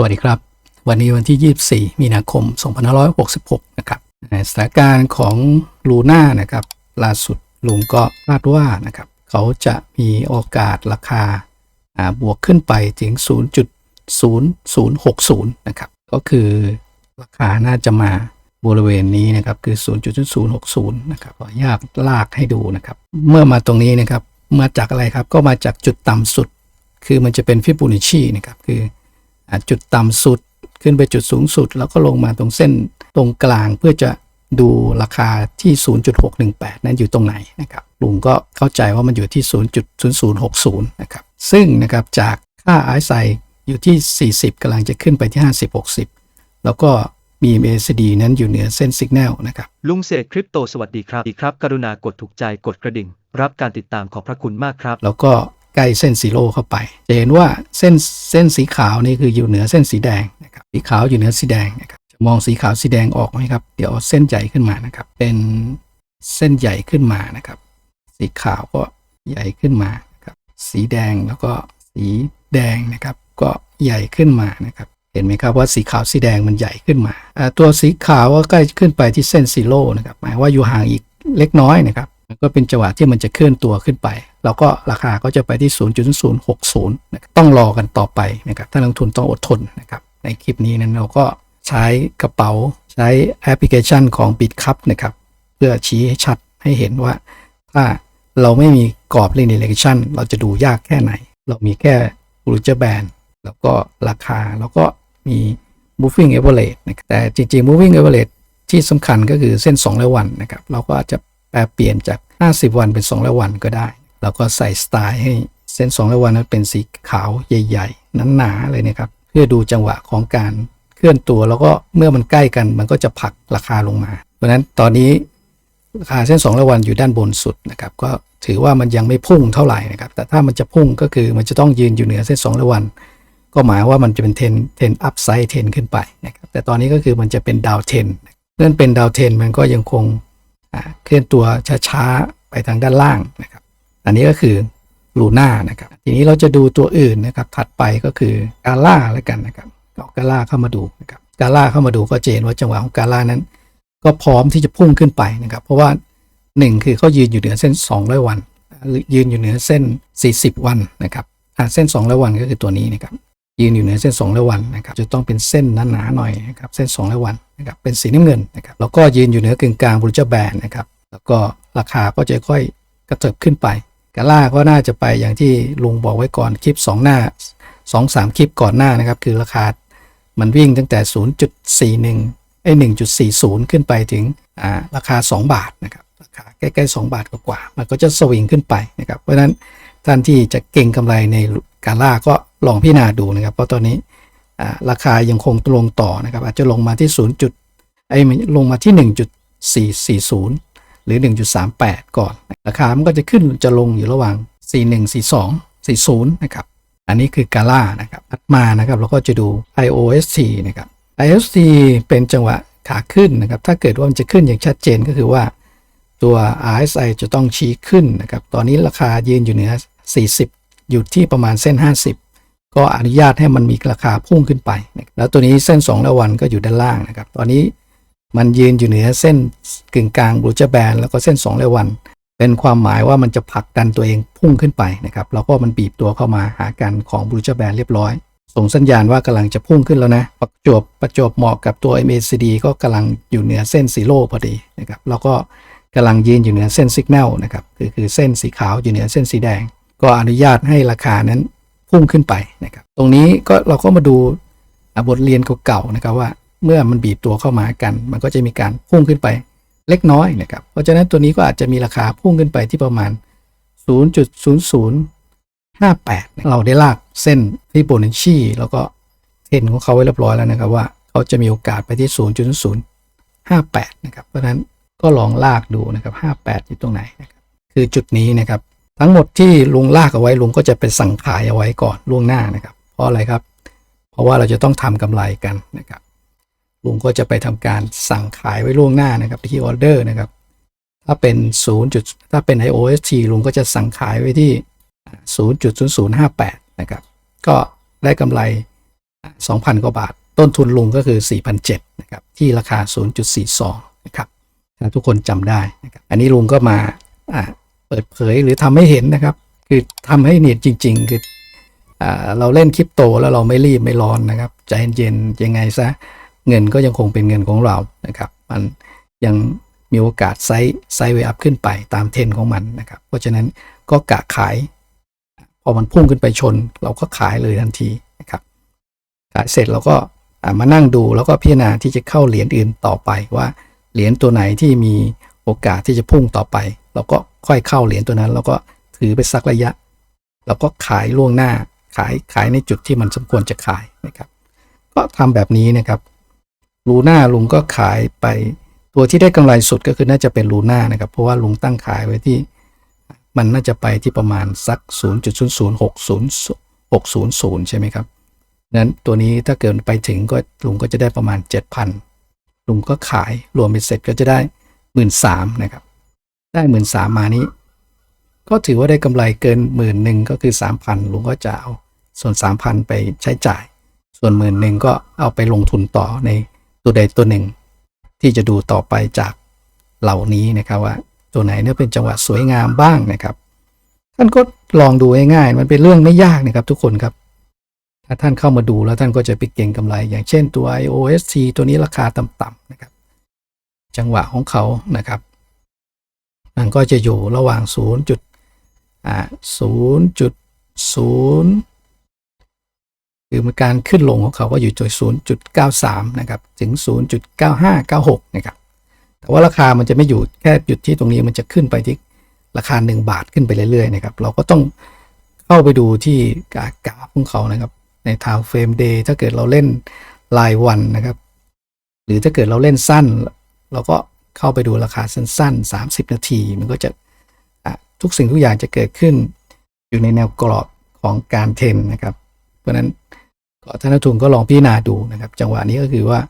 สวัสดีครับ วันนี้วันที่ 24 มีนาคม 2566 นะครับสถานการณ์ของลูน่านะครับล่าสุดลุงก็คาดว่านะครับเขาจะมีโอกาสราคาบวกขึ้นไปถึง 0.0060 นะครับ ก็คือราคาน่าจะมาบริเวณนี้นะครับคือ 0.060 นะครับขออนุญาตลากให้ดูนะครับ เมื่อมาตรงนี้นะครับมาจากอะไรครับก็มาจากจุดต่ำสุด คือมันจะเป็นฟิบูนิชชีนะครับคือ จุดต่ำสุดขึ้นไปจุดสูงสุด แล้วก็ลงมาตรงเส้นตรงกลางเพื่อจะดูราคาที่ 0.618 นั้นอยู่ตรงไหนนะครับลุงก็เข้าใจว่ามันอยู่ที่ 0.0060 นะครับ ซึ่งนะครับจากค่า RSI อยู่ที่ 40กำลังจะขึ้นไปที่ 50-60 แล้วก็ BMACD นั้นอยู่เหนือเส้นสัญญาณนะครับ ลุงเศษคริปโตสวัสดีครับดีครับ กรุณากดถูกใจกดกระดิ่ง รับการติดตามขอบพระคุณมากครับ แล้วก็ ใกล้เส้นซีโร่เข้าไป จะเห็นว่าเส้นเส้นสีขาวนี่คืออยู่เหนือเส้นสีแดงนะครับสีขาวอยู่เหนือสีแดงนะครับจะมองสีขาวสีแดงออกไหมครับ เดี๋ยวเส้นใหญ่ขึ้นมานะครับ เป็นเส้นใหญ่ขึ้นมานะครับ สีขาวก็ใหญ่ขึ้นมาครับ สีแดงแล้วก็สีแดงนะครับ ก็ใหญ่ขึ้นมานะครับ เห็นไหมครับว่าสีขาวสีแดงมันใหญ่ขึ้นมา ตัวสีขาวก็ใกล้ขึ้นไปที่เส้นซีโร่นะครับ หมายว่าอยู่ห่างอีกเล็กน้อยนะครับก็เป็นจังหวะที่มันจะเคลื่อนตัวขึ้นไป แล้วก็ราคาก็จะไปที่ 0.060นะต้องรอกันต่อไปนะครับถ้านลงทุนต้องอดทนนะครับในคลิปนี้นั้นเราก็ใช้กระเป๋าใช้แอปพลิเคชันของ BitCup นะครับเพื่อชี้ให้ชัดให้เห็นว่า ถ้าเราไม่มีกรอบ linear action เราจะดูยากแค่ไหน เรามีแค่ Bollinger Band แล้วก็ราคาแล้วก็มี moving average นะครับแต่จริงๆ moving average ที่สำคัญก็คือเส้น2และวันนะครับเราก็อาจจะแปลเปลี่ยนจาก 50 วันเป็น2และวันก็ได้ เราก็ใส่สไตล์ให้เส้น2และวันนั้นเป็นสีขาวใหญ่ๆหนาๆเลยนะครับ เพื่อดูจังหวะของการเคลื่อนตัวแล้วก็เมื่อมันใกล้กันมันก็จะผลักราคาลงมา เพราะนั้นตอนนี้ราคาเส้น2ระวันอยู่ด้านบนสุดนะครับ ก็ถือว่ามันยังไม่พุ่งเท่าไหร่นะครับ แต่ถ้ามันจะพุ่งก็คือมันจะต้องยืนอยู่เหนือเส้น2ระวันก็หมายว่ามันจะเป็นเทนเทนอัพไซด์เทนขึ้นไปนะครับแต่ตอนนี้ก็คือมันจะเป็นดาวเทนเนื่องเป็นดาวเทนมันก็ยังคงเคลื่อนตัวช้าๆไปทางด้านล่างนะครับ อันนี้ก็คือลูน่านะครับ ทีนี้เราจะดูตัวอื่นนะครับ ถัดไปก็คือกาล่าแล้วกันนะครับเอากาล่าเข้ามาดูนะครับกาล่าเข้ามาดูก็จะเห็นว่าจังหวะของกาล่านั้น ก็พร้อมที่จะพุ่งขึ้นไปนะครับ เพราะว่าหนึ่งคือเขายืนอยู่เหนือเส้น 200 วันหรือยืนอยู่เหนือเส้น 40 วันนะครับอ่าเส้น200วันก็คือตัวนี้นะครับยืนอยู่เหนือเส้น200วันนะครับ จะต้องเป็นเส้นหนาๆหน่อยนะครับเส้น200วันนะครับเป็นสีน้ำเงินนะครับแล้วก็ยืนอยู่เหนือกึ่งกลางบริจาแบนนะครับแล้วก็ราคาก็จะค่อยกระเถิบขึ้นไป กาล่าก็น่าจะไปอย่างที่ลุงบอกไว้ก่อนคลิป 2 หน้า 2 3 คลิปก่อนหน้านะครับ คือราคา มันวิ่งตั้งแต่ 0.41ไอ้1.40 ขึ้นไปถึงาราคา 2 บาทนะครับราคาใกล้ๆ 2 บาทกว่าๆมันก็จะสวิงขึ้นไปนะครับเพราะฉะนั้นท่านที่จะเก่งกำไรในกาล่าก็ลองพิจารณาดูนะครับ เพราะตอนนี้ราคายังคงลงต่อนะครับ อาจจะลงมาที่ 0. จุดไอ้ลงมาที่ 1.440 หรือ 1.38 ก่อน ราคา มันก็จะขึ้นจะลงอยู่ระหว่าง 4142 40 นะครับ อันนี้คือกาล่านะครับถัดมานะครับเราก็จะดู IOST นะครับ IOST เป็นจังหวะขาขึ้นนะครับ ถ้าเกิดว่ามันจะขึ้นอย่างชัดเจนก็คือว่าตัว RSI จะต้องชี้ขึ้นนะครับ ตอนนี้ราคายืนอยู่เหนือ 40 อยู่ที่ประมาณเส้น 50 ก็อนุญาตให้มันมีราคาพุ่งขึ้นไป แล้วตัวนี้เส้น2ระวันก็อยู่ด้านล่างนะครับ ตอนนี้ มันยืนอยู่เหนือเส้นกึ่งกลางบรูเจอร์แบนแล้วก็เส้น2ระวัน เป็นความหมายว่ามันจะผลักดันตัวเองพุ่งขึ้นไปนะครับแล้วก็มันบีบตัวเข้ามาหากันของบรูเจอร์แบนเรียบร้อย ส่งสัญญาณว่ากำลังจะพุ่งขึ้นแล้วนะ ประจวบประจวบเหมาะกับตัว MACD ก็กำลังอยู่เหนือเส้นซีโร่พอดีนะครับแล้วก็กำลังยืนอยู่เหนือเส้นสัญญาณนะครับคือคือเส้นสีขาวอยู่เหนือเส้นสีแดง ก็อนุญาตให้ราคานั้นพุ่งขึ้นไปนะครับ ตรงนี้ก็เราก็มาดูบทเรียนเก่าๆนะครับว่า เมื่อมันบีบตัวเข้ามากัน มันก็จะมีการพุ่งขึ้นไปเล็กน้อยนะครับ เพราะฉะนั้นตัวนี้ก็อาจจะมีราคาพุ่งขึ้นไปที่ประมาณ 0.0058 เราได้ลากเส้นฟิโบนัชชีแล้วก็เทรนของเขาไว้เรียบร้อยแล้วนะครับว่าเขาจะมีโอกาสไปที่ 0.058 นะครับ เพราะฉะนั้นก็ลองลากดูนะครับ 58 อยู่ตรงไหนนะครับคือจุดนี้นะครับ ทั้งหมดที่ลุงลากเอาไว้ลุงก็จะเป็นสั่งขายเอาไว้ก่อนล่วงหน้านะครับ เพราะอะไรครับ เพราะว่าเราจะต้องทำกำไรกันนะครับ ลุงก็จะไปทำการสั่งขายไว้ล่วงหน้านะครับที่ออเดอร์นะครับ ถ้าเป็น 0. จุดถ้าเป็น IOST ลุงก็จะสั่งขายไว้ที่ 0.0058 นะครับ ก็ได้กำไร 2,000 กว่าบาท ต้นทุนลุงก็คือ 4,700นะครับ ที่ราคา 0.42 นะครับถ้าทุกคนจำได้นะครับ อันนี้ลุงก็มาเปิดเผยหรือทำให้เห็นนะครับ คือทำให้เนียนจริง ๆ คืออเราเล่นคริปโตแล้วเราไม่รีบไม่ร้อนนะครับ ใจเย็นๆยังไงซะ เงินก็ยังคงเป็นเงินของเรานะครับ มันยังมีโอกาสไซส์ไซด์เวอัพขึ้นไปตามเทรนของมันนะครับ เพราะฉะนั้นก็กะขาย พอมันพุ่งขึ้นไปชน เราก็ขายเลยทันทีนะครับ ขายเสร็จเราก็มานั่งดูแล้วก็พิจารณาที่จะเข้าเหรียญอื่นต่อไปว่าเหรียญตัวไหนที่มีโอกาสที่จะพุ่งต่อไป เราก็ค่อยเข้าเหรียญตัวนั้น แล้วก็ถือไปสักระยะแล้วก็ขายล่วงหน้าขายขายในจุดที่มันสมควรจะขายนะครับ ก็ทำแบบนี้นะครับ ลูน่าลุงก็ขายไป ตัวที่ได้กำไรสุดก็คือน่าจะเป็นลูน่านะครับ เพราะว่าลุงตั้งขายไว้ที่ มันน่าจะไปที่ประมาณสัก 0.0060600 ใช่ไหมครับนั้นตัวนี้ถ้าเกิดไปถึงก็ลุงก็จะได้ประมาณ 7,000ลุงก็ขายรวมเป็นเสร็จก็จะได้ 1 3ื่นนะครับ ได้ 1 3ื่นมานี้ ก็ถือว่าได้กำไรเกินหมื่นหนึ่งก็คือ 3,000ลุงก็จะเอาส่วน 3,000 ไปใช้จ่าย ส่วนหมื่นหนึ่งก็เอาไปลงทุนต่อใน ตัวใดตัวหนึ่ง ที่จะดูต่อไปจากเหล่านี้นะครับว่า ตัวไหนเนี่ยเป็นจังหวะสวยงามบ้างนะครับ ท่านก็ลองดูง่ายๆมันเป็นเรื่องไม่ยากนะครับทุกคนครับ ถ้าท่านเข้ามาดูแล้วท่านก็จะไปเก่งกำไร อย่างเช่นตัว IOST ตัวนี้ราคาต่ำๆนะครับ จังหวะของเขานะครับ มันก็จะอยู่ระหว่าง 0. จุดอ่า0.0 คือมันการขึ้นลงของเขาก็อยู่จุด0.93 นะครับ ถึง 0.9596 นะครับ แต่ว่าราคามันจะไม่อยู่แค่หยุดที่ตรงนี้มันจะขึ้นไปที่ราคา 1 บาทขึ้นไปเรื่อยๆนะครับ เราก็ต้องเข้าไปดูที่กราฟของเขานะครับ ในทาวเฟรมเดย์ถ้าเกิดเราเล่นรายวันนะครับ หรือถ้าเกิดเราเล่นสั้น เราก็เข้าไปดูราคาสั้นๆ 30 นาที มันก็จะะทุกสิ่งทุกอย่างจะเกิดขึ้นอยู่ในแนวกรอบของการเทรนนะครับ เพราะนั้น ก็ท่านนักทุนก็ลองพิจารณาดูนะครับ จังหวะนี้ก็คือว่า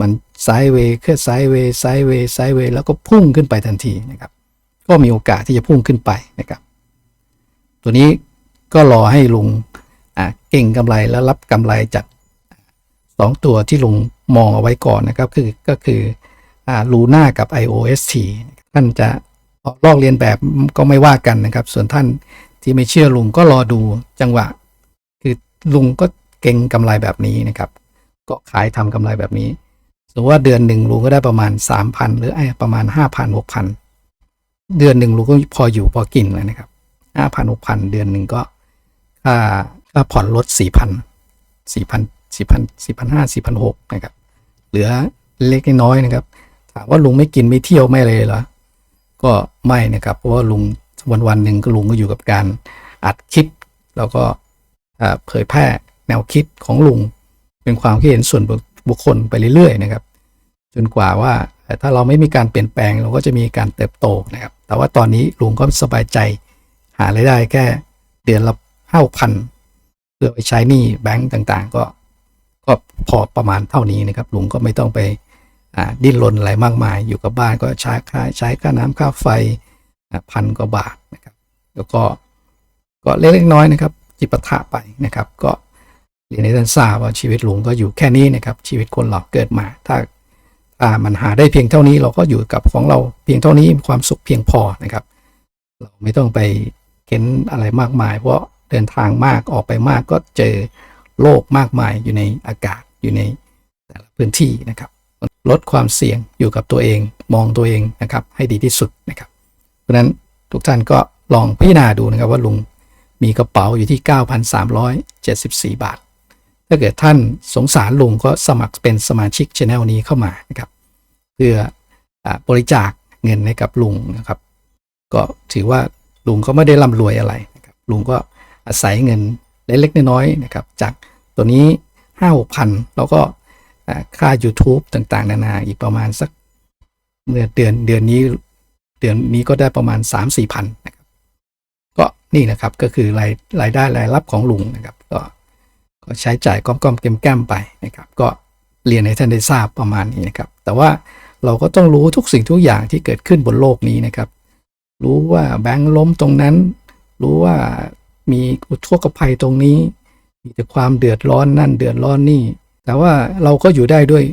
มันไซด์เวย์เคลื่อนไซด์เวย์ไซด์เวย์ไซด์เวย์แล้วก็พุ่งขึ้นไปทันทีนะครับ ก็มีโอกาสที่จะพุ่งขึ้นไปนะครับ ตัวนี้ก็รอให้ลุงเก่งกำไรแล้วรับกำไรจากสองตัวที่ลุงมองเอาไว้ก่อนนะครับ คือก็คือลูน่ากับ IOST ท่านจะลอกเรียนแบบก็ไม่ว่ากันนะครับ ส่วนท่านที่ไม่เชื่อลุงก็รอดูจังหวะ คือลุงก็ เก่งกำไรแบบนี้นะครับ ก็ขายทำกำไรแบบนี้สมมติว่าเดือนหนึ่งลุงก็ได้ประมาณ 3,000 หรือไอ้ประมาณ 5,000 6,000 เดือนหนึ่งลุงก็พออยู่พอกินเลยนะครับ 5,000 6,000 เดือนหนึ่งก็ค่าค่าผ่อนรถ4,000 4,000 4,000 4,500 4,600นะครับ เหลือเล็กน้อยนะครับ ถามว่าลุงไม่กินไม่เที่ยวไม่เลยเหรอ ก็ไม่นะครับ เพราะว่าลุงวันวันหนึ่งก็ลุงก็อยู่กับการอัดคลิป แล้วก็เผยแพร่ แนวคิดของลุง เป็นความคิดเห็นส่วนบุคคลไปเรื่อยๆนะครับ จนกว่าว่าถ้าเราไม่มีการเปลี่ยนแปลงเราก็จะมีการเติบโตนะครับ แต่ว่าตอนนี้ลุงก็สบายใจ หารายได้แค่เดือนละห้าพันเพื่อไปใช้หนี้แบงก์ต่างๆ ก็ก็พอประมาณเท่านี้นะครับลุงก็ไม่ต้องไปดิ้นรนอะไรมากมาย อยู่กับบ้านก็ใช้ค่าใช้ค่าน้ำค่าไฟพันกว่าบาทนะครับ แล้วก็ก็เล็กๆน้อยนะครับ จิปาถะไปนะครับ ก็ เรีนให้ท่านทราบว่าชีวิตลุงก็อยู่แค่นี้นะครับ ชีวิตคนเราเกิดมา ถ้าถ้ามันหาได้เพียงเท่านี้เราก็อยู่กับของเราเพียงเท่านี้มีความสุขเพียงพอนะครับ เราไม่ต้องไปเค้นอะไรมากมาย เพราะเดินทางมากออกไปมากก็เจอโลกมากมายอยู่ในอากาศอยู่ในแต่ละพื้นที่นะครับ ลดความเสี่ยงอยู่กับตัวเองมองตัวเองนะครับ ให้ดีที่สุดนะครับ เพราะฉะนั้นทุกท่านก็ลองพิจารณาดูนะครับว่าลุงมีกระเป๋าอยู่ที่ 9,374 บาท ถ้าเกิดท่านสงสารลุงก็สมัครเป็นสมาชิกช anel นี้เข้ามานะครับ เพื่ออบริจาคเงินให้กับลุงนะครับ ก็ถือว่าลุงก็ไม่ได้ร่ำรวยอะไรนะครับลุงก็อาศัยเงินเล็กๆน้อยๆนะครับ จากตัวนี้ห้าหกพันแล้วก็ค่า YouTube ต่างๆ นานาอีกประมาณสักเมื่อเดือนเดือนนี้เดือนนี้ก็ได้ประมาณ 3 4 พันนะครับก็นี่นะครับก็คือรายรายได้รายรับของลุงนะครับ ก็ ก็ใช้จ่ายก้อมๆแก้มไปนะครับ ก็เรียนให้ท่านได้ทราบประมาณนี้นะครับ แต่ว่าเราก็ต้องรู้ทุกสิ่งทุกอย่างที่เกิดขึ้นบนโลกนี้นะครับ รู้ว่าแบงค์ล้มตรงนั้น รู้ว่ามีอุทกภัยตรงนี้ มีแต่ความเดือดร้อนนั่นเดือดร้อนนี่ แต่ว่าเราก็อยู่ได้ด้วย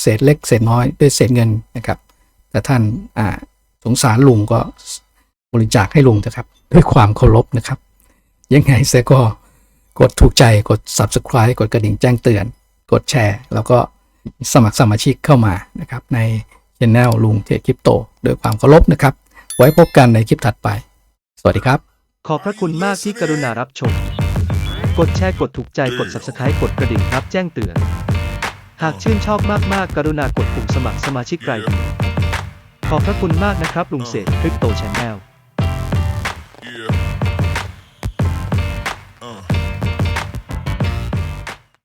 เศษเล็กเศษน้อยด้วยเศษเงินนะครับ แต่ท่านสงสารลุงก็บริจาคให้ลุงนะครับ ด้วยความเคารพนะครับ ยังไงเสียก็ กดถูกใจกด subscribe กดกระดิ่งแจ้งเตือน กดแชร์ แล้วก็สมัครสมาชิกเข้ามานะครับ ในช anel ลุงเทคคริปโตด้วยความเคารพนะครับ ไว้พบกันในคลิปถัดไป สวัสดีครับ ขอบพระคุณมากที่กรุณารับชม กดแชร์กดถูกใจกด subscribe กดกระดิ่งรับแจ้งเตือน หากชื่นชอบมากๆ กรุณากดปุ่มสมัครสมาชิกรายเดือนขอบพระคุณมากนะครับลุงเสกคริปโตช n แนล